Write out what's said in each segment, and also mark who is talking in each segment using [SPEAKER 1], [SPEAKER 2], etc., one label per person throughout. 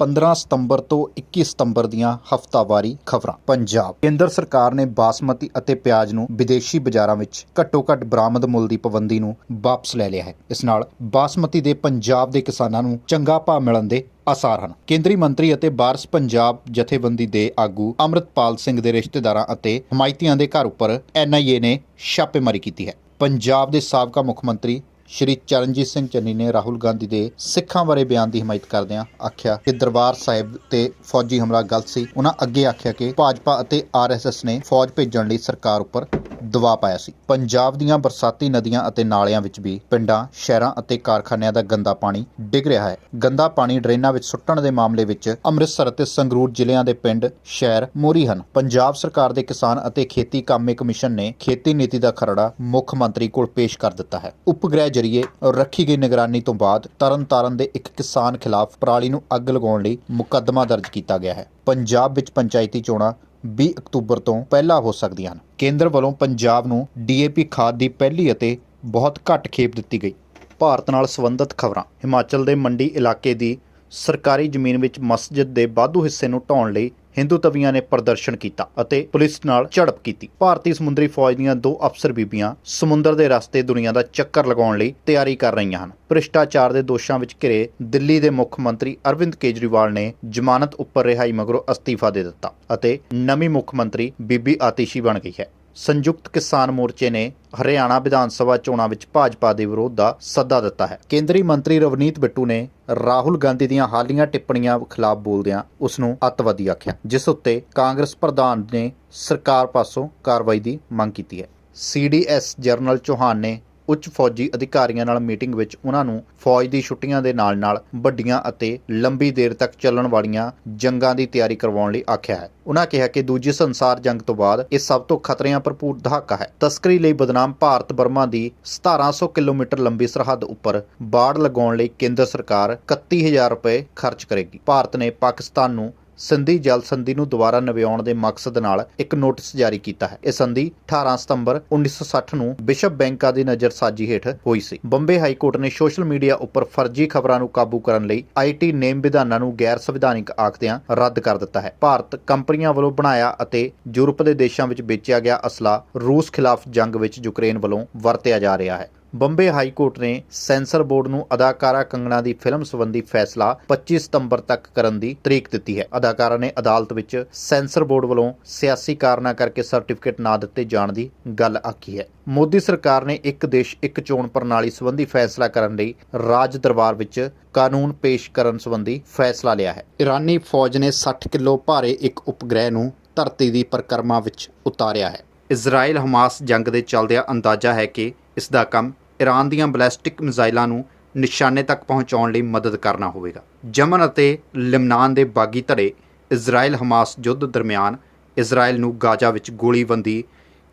[SPEAKER 1] 15 ਸਤੰਬਰ ਤੋਂ 21 ਸਤੰਬਰ ਦੀਆਂ ਹਫ਼ਤਾਵਾਰੀ ਖਬਰਾਂ। ਪੰਜਾਬ। ਕੇਂਦਰ ਸਰਕਾਰ ਨੇ ਬਾਸਮਤੀ ਅਤੇ ਪਿਆਜ਼ ਨੂੰ ਵਿਦੇਸ਼ੀ ਬਾਜ਼ਾਰਾਂ ਵਿੱਚ ਘੱਟੋ-ਘੱਟ ਬਰਾਮਦ ਮੁੱਲ ਦੀ ਪਾਬੰਦੀ ਨੂੰ ਵਾਪਸ ਲੈ ਲਿਆ ਹੈ। ਇਸ ਨਾਲ ਬਾਸਮਤੀ ਦੇ ਪੰਜਾਬ ਦੇ ਕਿਸਾਨਾਂ ਨੂੰ ਚੰਗਾ ਭਾਅ ਮਿਲਣ ਦੇ ਆਸਾਰ ਹਨ। ਕੇਂਦਰੀ ਮੰਤਰੀ ਅਤੇ ਬਾਰਸ ਪੰਜਾਬ ਜਥੇਬੰਦੀ ਦੇ ਆਗੂ ਅੰਮ੍ਰਿਤਪਾਲ ਸਿੰਘ ਦੇ ਰਿਸ਼ਤੇਦਾਰਾਂ ਅਤੇ ਹਮਾਇਤੀਆਂ ਦੇ ਘਰ ਉੱਪਰ ਐਨਆਈਏ ਨੇ ਛਾਪੇਮਾਰੀ ਕੀਤੀ ਹੈ। ਪੰਜਾਬ ਦੇ ਸਾਬਕਾ ਮੁੱਖ ਮੰਤਰੀ ਸ਼੍ਰੀ ਚਰਨਜੀਤ ਸਿੰਘ ਚੰਨੀ ਨੇ ਰਾਹੁਲ ਗਾਂਧੀ ਦੇ ਸਿੱਖਾਂ ਬਾਰੇ ਬਿਆਨ ਦੀ ਹਮਾਇਤ ਕਰਦਿਆਂ ਆਖਿਆ ਕਿ ਦਰਬਾਰ ਸਾਹਿਬ ਤੇ ਫੌਜੀ ਹਮਲਾ ਗਲਤ ਸੀ। ਉਹਨਾਂ ਅੱਗੇ ਆਖਿਆ ਕਿ ਭਾਜਪਾ ਅਤੇ ਆਰਐਸਐਸ ਨੇ ਫੌਜ ਭੇਜਣ ਲਈ ਸਰਕਾਰ ਉੱਪਰ ਦਬਾਅ ਪਾਇਆ ਸੀ। ਪੰਜਾਬ ਦੀਆਂ ਬਰਸਾਤੀ ਨਦੀਆਂ ਅਤੇ ਨਾਲਿਆਂ ਵਿੱਚ ਵੀ ਪਿੰਡਾਂ, ਸ਼ਹਿਰਾਂ ਅਤੇ ਕਾਰਖਾਨਿਆਂ ਦਾ ਗੰਦਾ ਪਾਣੀ ਡਿੱਗ ਰਿਹਾ ਹੈ। ਗੰਦਾ ਪਾਣੀ ਡਰੇਨਾਂ ਵਿੱਚ ਸੁੱਟਣ ਦੇ ਮਾਮਲੇ ਵਿੱਚ ਅੰਮ੍ਰਿਤਸਰ ਅਤੇ ਸੰਗਰੂਰ ਜ਼ਿਲ੍ਹਿਆਂ ਦੇ ਪਿੰਡ, ਸ਼ਹਿਰ ਮੋਰੀ ਹਨ। ਪੰਜਾਬ ਸਰਕਾਰ ਦੇ ਕਿਸਾਨ ਅਤੇ ਖੇਤੀ ਕਾਮੇ ਕਮਿਸ਼ਨ ਨੇ ਖੇਤੀ ਨੀਤੀ ਦਾ ਖਰੜਾ ਮੁੱਖ ਮੰਤਰੀ ਕੋਲ ਪੇਸ਼ ਕਰ ਦਿੱਤਾ ਹੈ। ਉਪਗ੍ਰਹਿ ਜਰੀਏ ਰੱਖੀ ਗਈ ਨਿਗਰਾਨੀ ਤੋਂ ਬਾਅਦ ਤਰਨਤਾਰਨ ਦੇ ਇੱਕ ਕਿਸਾਨ ਖਿਲਾਫ ਪਰਾਲੀ ਨੂੰ ਅੱਗ ਲਗਾਉਣ ਲਈ ਮੁਕੱਦਮਾ ਦਰਜ ਕੀਤਾ ਗਿਆ ਹੈ। ਪੰਜਾਬ ਵਿੱਚ ਪੰਚਾਇਤੀ ਚੋਣਾਂ 20 ਅਕਤੂਬਰ ਤੋਂ ਪਹਿਲਾਂ ਹੋ ਸਕਦੀਆਂ ਹਨ। ਕੇਂਦਰ ਵੱਲੋਂ ਪੰਜਾਬ ਨੂੰ ਡੀਏਪੀ ਖਾਦ ਦੀ ਪਹਿਲੀ ਅਤੇ ਬਹੁਤ ਘੱਟ ਖੇਪ ਦਿੱਤੀ ਗਈ। ਭਾਰਤ ਨਾਲ ਸੰਬੰਧਿਤ ਖਬਰਾਂ। ਹਿਮਾਚਲ ਦੇ ਮੰਡੀ ਇਲਾਕੇ ਦੀ ਸਰਕਾਰੀ ਜ਼ਮੀਨ ਵਿੱਚ ਮਸਜਿਦ ਦੇ ਵਾਧੂ ਹਿੱਸੇ ਨੂੰ ਢਾਉਣ ਲਈ ਹਿੰਦੂ ਤਵੀਆਂ ਨੇ ਪ੍ਰਦਰਸ਼ਨ ਕੀਤਾ ਅਤੇ ਪੁਲਿਸ ਨਾਲ ਝੜਪ ਕੀਤੀ। ਭਾਰਤੀ ਸਮੁੰਦਰੀ ਫੌਜ ਦੀਆਂ ਦੋ ਅਫਸਰ ਬੀਬੀਆਂ ਸਮੁੰਦਰ ਦੇ ਰਸਤੇ ਦੁਨੀਆ ਦਾ ਚੱਕਰ ਲਗਾਉਣ ਲਈ ਤਿਆਰੀ ਕਰ ਰਹੀਆਂ ਹਨ। ਭ੍ਰਿਸ਼ਟਾਚਾਰ ਦੇ ਦੋਸ਼ਾਂ ਵਿੱਚ ਘਿਰੇ ਦਿੱਲੀ ਦੇ ਮੁੱਖ ਮੰਤਰੀ ਅਰਵਿੰਦ ਕੇਜਰੀਵਾਲ ਨੇ ਜ਼ਮਾਨਤ ਉੱਪਰ ਰਿਹਾਈ ਮਗਰੋਂ ਅਸਤੀਫਾ ਦੇ ਦਿੱਤਾ ਅਤੇ ਨਵੀਂ ਮੁੱਖ ਮੰਤਰੀ ਬੀਬੀ ਆਤਿਸ਼ੀ ਬਣ ਗਈ ਹੈ। ਸੰਯੁਕਤ ਕਿਸਾਨ ਮੋਰਚੇ ਨੇ ਹਰਿਆਣਾ ਵਿਧਾਨ ਸਭਾ ਚੋਣਾਂ ਵਿੱਚ ਭਾਜਪਾ ਦੇ ਵਿਰੋਧ ਦਾ ਸੱਦਾ ਦਿੱਤਾ ਹੈ। ਕੇਂਦਰੀ ਮੰਤਰੀ ਰਵਨੀਤ ਬਿੱਟੂ ਨੇ ਰਾਹੁਲ ਗਾਂਧੀ ਦੀਆਂ ਹਾਲੀਆਂ ਟਿੱਪਣੀਆਂ ਖਿਲਾਫ ਬੋਲਦਿਆਂ ਉਸ ਨੂੰ ਅੱਤਵਾਦੀ ਆਖਿਆ, ਜਿਸ ਉੱਤੇ ਕਾਂਗਰਸ ਪ੍ਰਧਾਨ ਨੇ ਸਰਕਾਰ ਪਾਸੋਂ ਕਾਰਵਾਈ ਦੀ ਮੰਗ ਕੀਤੀ ਹੈ। ਸੀਡੀਐਸ ਜਰਨਲ ਚੌਹਾਨ ਨੇ ਉੱਚ ਫੌਜੀ ਅਧਿਕਾਰੀਆਂ ਨਾਲ ਮੀਟਿੰਗ ਵਿੱਚ ਉਹਨਾਂ ਨੂੰ ਫੌਜ ਦੀ ਛੁੱਟੀਆਂ ਦੇ ਨਾਲ-ਨਾਲ ਵੱਡੀਆਂ ਅਤੇ ਲੰਬੀ ਦੇਰ ਤੱਕ ਚੱਲਣ ਵਾਲੀਆਂ ਜੰਗਾਂ ਦੀ ਤਿਆਰੀ ਕਰਵਾਉਣ ਲਈ ਆਖਿਆ ਹੈ। ਉਹਨਾਂ ਕਿਹਾ ਕਿ ਦੂਜੀ ਸੰਸਾਰ ਜੰਗ ਤੋਂ ਬਾਅਦ ਇਹ ਸਭ ਤੋਂ ਖਤਰਿਆਂ ਭਰਪੂਰ ਦਹਾਕਾ ਹੈ। ਤਸਕਰੀ ਲਈ ਬਦਨਾਮ ਭਾਰਤ ਬਰਮਾ ਦੀ 1700 ਕਿਲੋਮੀਟਰ ਲੰਬੀ ਸਰਹੱਦ ਉੱਪਰ ਬਾੜ ਲਗਾਉਣ ਲਈ ਕੇਂਦਰ ਸਰਕਾਰ 31000 ਰੁਪਏ ਖਰਚ ਕਰੇਗੀ। ਭਾਰਤ ਨੇ ਪਾਕਿਸਤਾਨ ਨੂੰ ਸੰਧੀ ਜਲ ਸੰਧੀ ਨੂੰ ਦੁਬਾਰਾ ਨਵਿਆਉਣ ਦੇ ਮਕਸਦ ਨਾਲ ਇੱਕ ਨੋਟਿਸ ਜਾਰੀ ਕੀਤਾ ਹੈ। ਇਹ ਸੰਧੀ 18 ਸਤੰਬਰ 1960 ਨੂੰ ਵਿਸ਼ਵ ਬੈਂਕਾਂ ਦੀ ਨਜ਼ਰਸਾਜੀ ਹੇਠ ਹੋਈ ਸੀ। ਬੰਬੇ ਹਾਈ ਕੋਰਟ ਨੇ ਸੋਸ਼ਲ ਮੀਡੀਆ ਉੱਪਰ ਫਰਜ਼ੀ ਖਬਰਾਂ ਨੂੰ ਕਾਬੂ ਕਰਨ ਲਈ ਆਈਟੀ ਨੇਮ ਵਿਧਾਨਾਂ ਨੂੰ ਗੈਰ ਸੰਵਿਧਾਨਿਕ ਆਖਦਿਆਂ ਰੱਦ ਕਰ ਦਿੱਤਾ ਹੈ। ਭਾਰਤ ਕੰਪਨੀਆਂ ਵੱਲੋਂ ਬਣਾਇਆ ਅਤੇ ਯੂਰਪ ਦੇ ਦੇਸ਼ਾਂ ਵਿੱਚ ਵੇਚਿਆ ਗਿਆ ਅਸਲਾ ਰੂਸ ਖਿਲਾਫ ਜੰਗ ਵਿੱਚ ਯੂਕਰੇਨ ਵੱਲੋਂ ਵਰਤਿਆ ਜਾ ਰਿਹਾ ਹੈ। ਬੰਬੇ ਹਾਈ ਕੋਰਟ ਨੇ ਸੈਂਸਰ ਬੋਰਡ ਨੂੰ ਅਦਾਕਾਰਾ ਕੰਗਣਾ ਦੀ ਫਿਲਮ ਸੰਬੰਧੀ ਫੈਸਲਾ 25 ਸਤੰਬਰ ਤੱਕ ਕਰਨ ਦੀ ਤਰੀਕ ਦਿੱਤੀ ਹੈ। ਅਦਾਕਾਰਾ ਨੇ ਅਦਾਲਤ ਵਿੱਚ ਸੈਂਸਰ ਬੋਰਡ ਵੱਲੋਂ ਸਿਆਸੀ ਕਾਰਨਾਂ ਕਰਕੇ ਸਰਟੀਫਿਕੇਟ ਨਾ ਦਿੱਤੇ ਜਾਣ ਦੀ ਗੱਲ ਆਖੀ ਹੈ। ਮੋਦੀ ਸਰਕਾਰ ਨੇ ਇੱਕ ਦੇਸ਼, ਇੱਕ ਚੋਣ ਪ੍ਰਣਾਲੀ ਸੰਬੰਧੀ ਫੈਸਲਾ ਕਰਨ ਲਈ ਰਾਜ ਦਰਬਾਰ ਵਿੱਚ ਕਾਨੂੰਨ ਪੇਸ਼ ਕਰਨ ਸੰਬੰਧੀ ਫੈਸਲਾ ਲਿਆ ਹੈ। ਇਰਾਨੀ ਫੌਜ ਨੇ 60 ਕਿਲੋ ਭਾਰੇ ਇੱਕ ਉਪਗ੍ਰਹਿ ਨੂੰ ਧਰਤੀ ਦੀ ਪਰਿਕਰਮਾ ਵਿੱਚ ਉਤਾਰਿਆ ਹੈ। ਇਜ਼ਰਾਈਲ ਹਮਾਸ ਜੰਗ ਦੇ ਚੱਲਦਿਆਂ ਅੰਦਾਜ਼ਾ ਹੈ ਕਿ ਇਸ ਦਾ ਕੰਮ ਈਰਾਨ ਦੀਆਂ ਬੈਲਿਸਟਿਕ ਮਿਜ਼ਾਈਲਾਂ ਨੂੰ ਨਿਸ਼ਾਨੇ ਤੱਕ ਪਹੁੰਚਾਉਣ ਲਈ ਮਦਦ ਕਰਨਾ ਹੋਵੇਗਾ। ਯਮਨ ਅਤੇ ਲਿਬਨਾਨ ਦੇ ਬਾਗੀ ਧੜੇ ਇਜ਼ਰਾਈਲ ਹਮਾਸ ਯੁੱਧ ਦਰਮਿਆਨ ਇਜ਼ਰਾਈਲ ਨੂੰ ਗਾਜ਼ਾ ਵਿੱਚ ਗੋਲੀਬੰਦੀ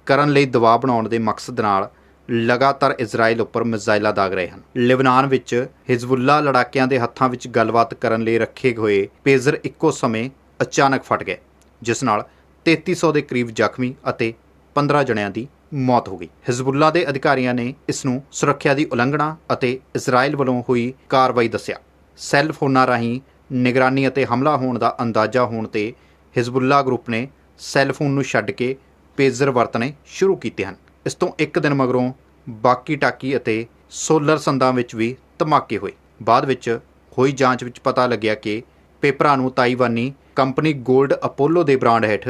[SPEAKER 1] ਕਰਨ ਲਈ ਦਬਾਅ ਬਣਾਉਣ ਦੇ ਮਕਸਦ ਨਾਲ ਲਗਾਤਾਰ ਇਜ਼ਰਾਈਲ ਉੱਪਰ ਮਿਜ਼ਾਈਲਾਂ ਦਾਗ ਰਹੇ ਹਨ। ਲਿਬਨਾਨ ਵਿੱਚ ਹਿਜ਼ਬੁੱਲਾ ਲੜਾਕਿਆਂ ਦੇ ਹੱਥਾਂ ਵਿੱਚ ਗੱਲਬਾਤ ਕਰਨ ਲਈ ਰੱਖੇ ਹੋਏ ਪੇਜ਼ਰ ਇੱਕੋ ਸਮੇਂ ਅਚਾਨਕ ਫਟ ਗਏ, ਜਿਸ ਨਾਲ 3300 ਦੇ ਕਰੀਬ ਜ਼ਖਮੀ ਅਤੇ 15 ਜਣਿਆਂ ਦੀ ਮੌਤ ਹੋ ਗਈ। ਹਿਜ਼ਬੁੱਲਾ ਦੇ ਅਧਿਕਾਰੀਆਂ ਨੇ ਇਸ ਨੂੰ ਸੁਰੱਖਿਆ ਦੀ ਉਲੰਘਣਾ ਅਤੇ ਇਜ਼ਰਾਈਲ ਵੱਲੋਂ ਹੋਈ ਕਾਰਵਾਈ ਦੱਸਿਆ। ਸੈੱਲ ਫੋਨਾਂ ਰਾਹੀਂ ਨਿਗਰਾਨੀ ਅਤੇ ਹਮਲਾ ਹੋਣ ਦਾ ਅੰਦਾਜ਼ਾ ਹੋਣ ਤੇ ਹਿਜ਼ਬੁੱਲਾ ਗਰੁੱਪ ਨੇ ਸੈੱਲ ਫੋਨ ਨੂੰ ਛੱਡ ਕੇ ਪੇਜ਼ਰ ਵਰਤਣੇ ਸ਼ੁਰੂ ਕੀਤੇ ਹਨ। ਇਸ ਤੋਂ ਇੱਕ ਦਿਨ ਮਗਰੋਂ ਬਾਕੀ ਟਾਕੀ ਅਤੇ ਸੋਲਰ ਸੰਦਾਂ ਵਿੱਚ ਵੀ ਧਮਾਕੇ ਹੋਏ। ਬਾਅਦ ਵਿੱਚ ਹੋਈ ਜਾਂਚ ਵਿੱਚ ਪਤਾ ਲੱਗਿਆ ਕਿ ਪੇਪਰਾਂ ਨੂੰ ਤਾਈਵਾਨੀ ਕੰਪਨੀ 골ਡ ਅਪੋਲੋ ਦੇ ਬ੍ਰਾਂਡ ਹੇਠ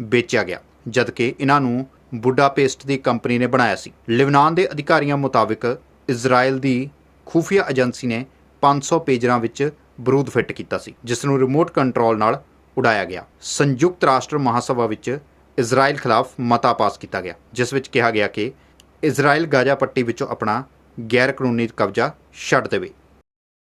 [SPEAKER 1] ਵੇਚਿਆ ਗਿਆ। ਜਦਕਿ ਇਹਨਾਂ ਨੂੰ ਬੁਡਾਪੇਸਟ ਦੀ ਕੰਪਨੀ ਨੇ ਬਣਾਇਆ ਸੀ। ਲਿਬਨਾਨ ਦੇ ਅਧਿਕਾਰੀਆਂ ਮੁਤਾਬਕ ਇਜ਼ਰਾਈਲ ਦੀ ਖੂਫੀਆ ਏਜੰਸੀ ਨੇ 500 ਪੇਜਰਾਂ ਵਿੱਚ ਬਰੂਦ ਫਿੱਟ ਕੀਤਾ ਸੀ, ਜਿਸ ਨੂੰ ਰਿਮੋਟ ਕੰਟਰੋਲ ਨਾਲ ਉਡਾਇਆ ਗਿਆ। ਸੰਯੁਕਤ ਰਾਸ਼ਟਰ ਮਹਾਸਭਾ ਵਿੱਚ ਇਜ਼ਰਾਈਲ ਖਿਲਾਫ ਮਤਾ ਪਾਸ ਕੀਤਾ ਗਿਆ, ਜਿਸ ਵਿੱਚ ਕਿਹਾ ਗਿਆ ਕਿ ਇਜ਼ਰਾਈਲ ਗਾਜ਼ਾ ਪੱਟੀ ਵਿੱਚੋਂ ਆਪਣਾ ਗੈਰ ਕਾਨੂੰਨੀ ਕਬਜ਼ਾ ਛੱਡ ਦੇਵੇ।